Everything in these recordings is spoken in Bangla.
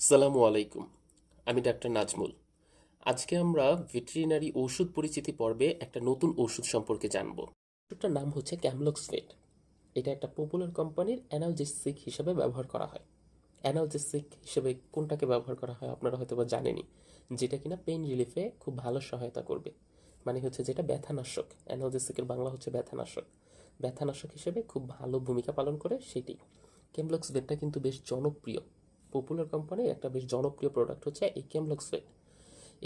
সালামু আলাইকুম। আমি ডাক্তার নাজমুল। আজকে আমরা ভেটেরিনারি ওষুধ পরিচিতি পর্বে একটা নতুন ওষুধ সম্পর্কে জানব। ওষুধটার নাম হচ্ছে ক্যামলক্সফেট। এটা একটা পপুলার কোম্পানির অ্যানালজেসিক হিসেবে ব্যবহার করা হয়। অ্যানালজেসিক হিসেবে কোনটাকে ব্যবহার করা হয় আপনারা হয়তো বা জানেনই, যেটা কিনা পেইন রিলিফে খুব ভালো সহায়তা করবে। মানে হচ্ছে যেটা ব্যথানাশক অ্যানালজেসিকের বাংলা হচ্ছে ব্যথানাশক। ব্যথানাশক হিসেবে খুব ভালো ভূমিকা পালন করে সেটি। কেমলক্স ভেটটা কিন্তু বেশ জনপ্রিয়। পপুলার কোম্পানি একটা বেশ জনপ্রিয় প্রোডাক্ট হচ্ছে এই কেমলক্স ভেট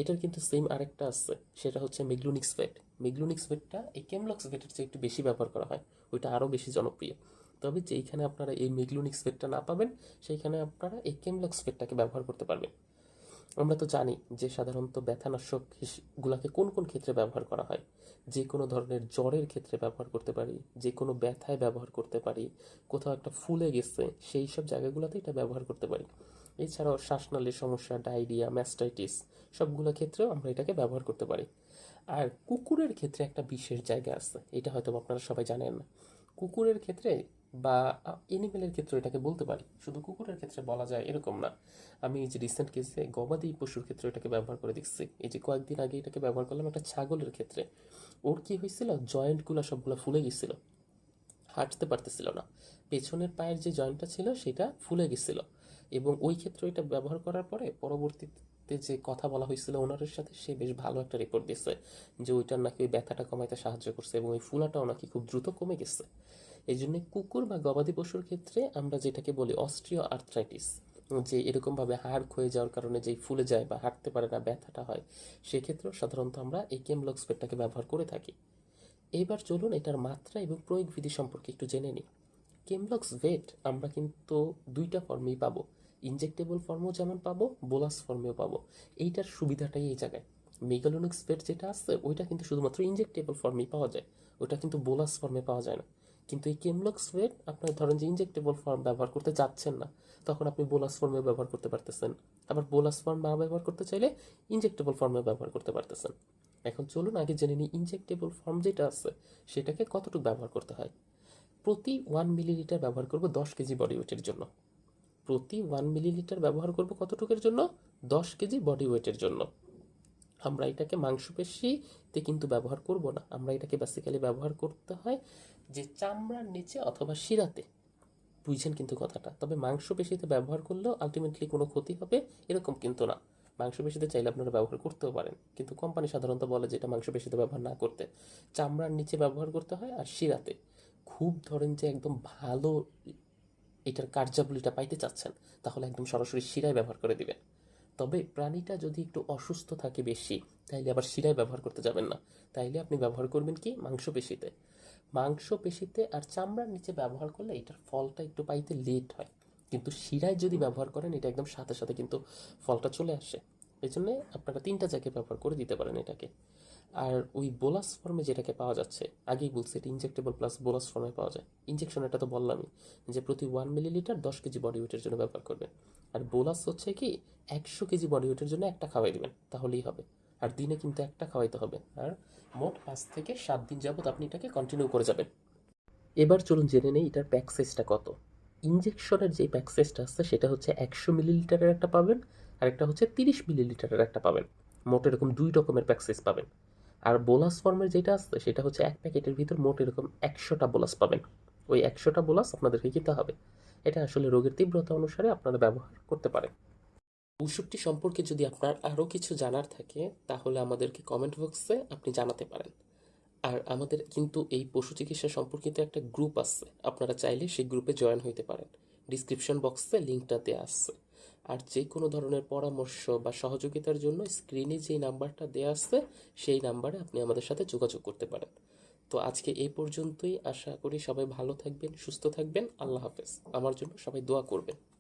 এটার কিন্তু সেম আরেকটা আছে, সেটা হচ্ছে মেগলুনিক্স ভেট মেগলুনিক্স ভেটটা এই কেমলক্স ভেটের চেয়ে একটু বেশি ব্যবহার করা হয়, ওইটা আরও বেশি জনপ্রিয়। তবে যেইখানে আপনারা এই মেগলুনিক্স ভেটটা না পাবেন, সেইখানে আপনারা এই ভেটটাকে ব্যবহার করতে পারবেন। আমরা তো জানি যে সাধারণত ব্যথানাশক গুলাকে কোন কোন ক্ষেত্রে ব্যবহার করা হয়? যে কোনো ধরনের জ্বরের ক্ষেত্রে ব্যবহার করতে পারি, যে কোনো ব্যথায় ব্যবহার করতে পারি, কোথাও একটা ফুলে গেছে, সেই সব জায়গাগুলোতে এটা ব্যবহার করতে পারি। এছাড়াও শ্বাসনালীর সমস্যা, ডায়রিয়া, ম্যাস্টাইটিস, সবগুলো ক্ষেত্রেও আমরা এটাকে ব্যবহার করতে পারি। আর কুকুরের ক্ষেত্রে একটা বিশেষ জায়গা আছে, এটা হয়তো আপনারা সবাই জানেন। না কুকুরের ক্ষেত্রে বা এনিমেলের ক্ষেত্রে এটাকে বলতে পারি। শুধু কুকুরের ক্ষেত্রে বলা যায় এরকম না। আমি এই যে রিসেন্ট কেসে গবাদি পশুর ক্ষেত্রে এটাকে ব্যবহার করে দেখছি। এই যে কয়েকদিন আগে এটাকে ব্যবহার করলাম একটা ছাগলের ক্ষেত্রে। ওর কি হয়েছিল জয়েন্টগুলো সবগুলো ফুলে গেছিল। হাঁটতে পারতেছিল না। পেছনের পায়ের যে জয়েন্টটা ছিল, সেটা ফুলে গেছিল। এবং ওই ক্ষেত্রে এটা ব্যবহার করার পরে পরবর্তীতে যে কথা বলা হয়েছিল ওনারের সাথে, সে বেশ ভালো একটা রিপোর্ট দিচ্ছে যে ওইটার নাকি ওই ব্যথাটা কমাইতে সাহায্য করছে এবং ওই ফুলাটাও নাকি খুব দ্রুত কমে গেছে। এই জন্য কুকুর বা গবাদি পশুর ক্ষেত্রে আমরা যেটাকে বলি অস্ট্রিও আর্থ্রাইটিস যে এরকমভাবে হাড় ক্ষয়ে যাওয়ার কারণে যেই ফুলে যায় বা হাঁটতে পারে না, ব্যথাটা হয়, সেক্ষেত্রেও সাধারণত আমরা এই কেমলক্স পেটটাকে ব্যবহার করে থাকি। এবার চলুন এটার মাত্রা এবং প্রয়োগ বিধি সম্পর্কে একটু জেনে নিই। কেমলক্স ভেট আমরা কিন্তু দুইটা ফর্মেই পাবো। ইনজেক্টেবল ফর্মও যেমন পাবো, বোলাস ফর্মেও পাবো। এইটার সুবিধাটাই এই জায়গায়। মেগালোনিক্স ভেট যেটা আছে, ওইটা কিন্তু শুধুমাত্র ইনজেক্টেবল ফর্মেই পাওয়া যায়। ওটা কিন্তু বোলাস ফর্মে পাওয়া যায় না। কিন্তু এই কেমলক্স ভেট আপনার ধরেন যে ইনজেক্টেবল ফর্ম ব্যবহার করতে যাচ্ছেন না, তখন আপনি বোলাস ফর্মে ব্যবহার করতে পারতেছেন। আবার বোলাস ফর্ম না ব্যবহার করতে চাইলে ইনজেক্টেবল ফর্মে ব্যবহার করতে পারতেছেন। এখন চলুন আগে জেনে নিই ইনজেক্টেবল ফর্ম যেটা আছে, সেটাকে কতটুকু ব্যবহার করতে হয়। প্রতি ওয়ান মিলিলিটার ব্যবহার করব দশ কেজি বডি ওয়েটের জন্য। প্রতি ওয়ান মিলিলিটার ব্যবহার করব কতটুকের জন্য? দশ কেজি বডি ওয়েটের জন্য। আমরা এটাকে মাংসপেশিতে কিন্তু ব্যবহার করব না। আমরা এটাকে বেসিক্যালি ব্যবহার করতে হয় যে চামড়ার নিচে অথবা শিরাতে। বুঝছেন কিন্তু কথাটা। তবে মাংসপেশিতে ব্যবহার করলেও আলটিমেটলি কোনো ক্ষতি হবে এরকম কিন্তু না। মাংসপেশিতে চাইলে আপনারা ব্যবহার করতেও পারেন। কিন্তু কোম্পানি সাধারণত বলে যে এটা মাংসপেশিতে ব্যবহার না করতে। চামড়ার নিচে ব্যবহার করতে হয় আর শিরাতে। খুব ধরেন যে একদম ভালো এটার কার্যাবলীটা পাইতে চাচ্ছেন, তাহলে একদম সরাসরি শিরায় ব্যবহার করে দিবেন। তবে প্রাণীটা যদি একটু অসুস্থ থাকে বেশি, তাইলে আবার শিরায় ব্যবহার করতে যাবেন না। তাইলে আপনি ব্যবহার করবেন কি? মাংসপেশিতে। মাংসপেশিতে আর চামড়ার নিচে ব্যবহার করলে এটার ফলটা একটু পাইতে লেট হয়। কিন্তু শিরায় যদি ব্যবহার করেন, এটা একদম সাথে সাথে কিন্তু ফলটা চলে আসে। এই জন্য আপনারা তিনটা জায়গায় ব্যবহার করে দিতে পারেন এটাকে। আর ওই বোলাস ফর্মে যেটাকে পাওয়া যাচ্ছে, আগেই বলছি এটা ইনজেক্টেবল প্লাস বোলাস ফর্মে পাওয়া যায়। ইনজেকশন এটা তো বললামই যে প্রতি ওয়ান মিলিলিটার দশ কেজি বডি ওয়েটের জন্য ব্যবহার করবেন। আর বোলাস হচ্ছে কি, একশো কেজি বডি ওয়েটের জন্য একটা খাওয়াই দিবেন, তাহলেই হবে। আর দিনে কিন্তু একটা খাওয়াইতে হবে। আর মোট পাঁচ থেকে সাত দিন যাবত আপনি এটাকে কন্টিনিউ করে যাবেন। এবার চলুন জেনে নেই এটার প্যাক সাইজটা কত। ইঞ্জেকশনের যে প্যাক সাইজটা আছে, সেটা হচ্ছে একশো মিলিলিটারের একটা পাবেন, আর একটা হচ্ছে তিরিশ মিলিলিটারের একটা পাবেন। মোট এরকম দুই রকমের প্যাক সাইজ পাবেন। আর বোলাস ফর্মের যেটা আছে, সেটা হচ্ছে এক প্যাকেটের ভিতর মোট এরকম একশোটা বোলাস পাবেন। ওই একশোটা বোলাস আপনাদেরকে কিনতে হবে। এটা আসলে রোগের তীব্রতা অনুসারে আপনারা ব্যবহার করতে পারেন। ওষুধটি সম্পর্কে যদি আপনার আরও কিছু জানার থাকে, তাহলে আমাদেরকে কমেন্ট বক্সে আপনি জানাতে পারেন। আর আমাদের কিন্তু এই পশু চিকিৎসা সম্পর্কিত একটা গ্রুপ আছে, আপনারা চাইলে সেই গ্রুপে জয়েন হইতে পারেন। ডিসক্রিপশন বক্সে লিঙ্কটা দেওয়া আছে। আর যে কোনো ধরনের পরামর্শ বা সহযোগিতার জন্য স্ক্রিনে যেই নাম্বারটা দেওয়া আছে, সেই নাম্বারে আপনি আমাদের সাথে যোগাযোগ করতে পারেন। তো আজকে এই পর্যন্তই। আশা করি সবাই ভালো থাকবেন, সুস্থ থাকবেন। আল্লাহ হাফেজ। আমার জন্য সবাই দোয়া করবেন।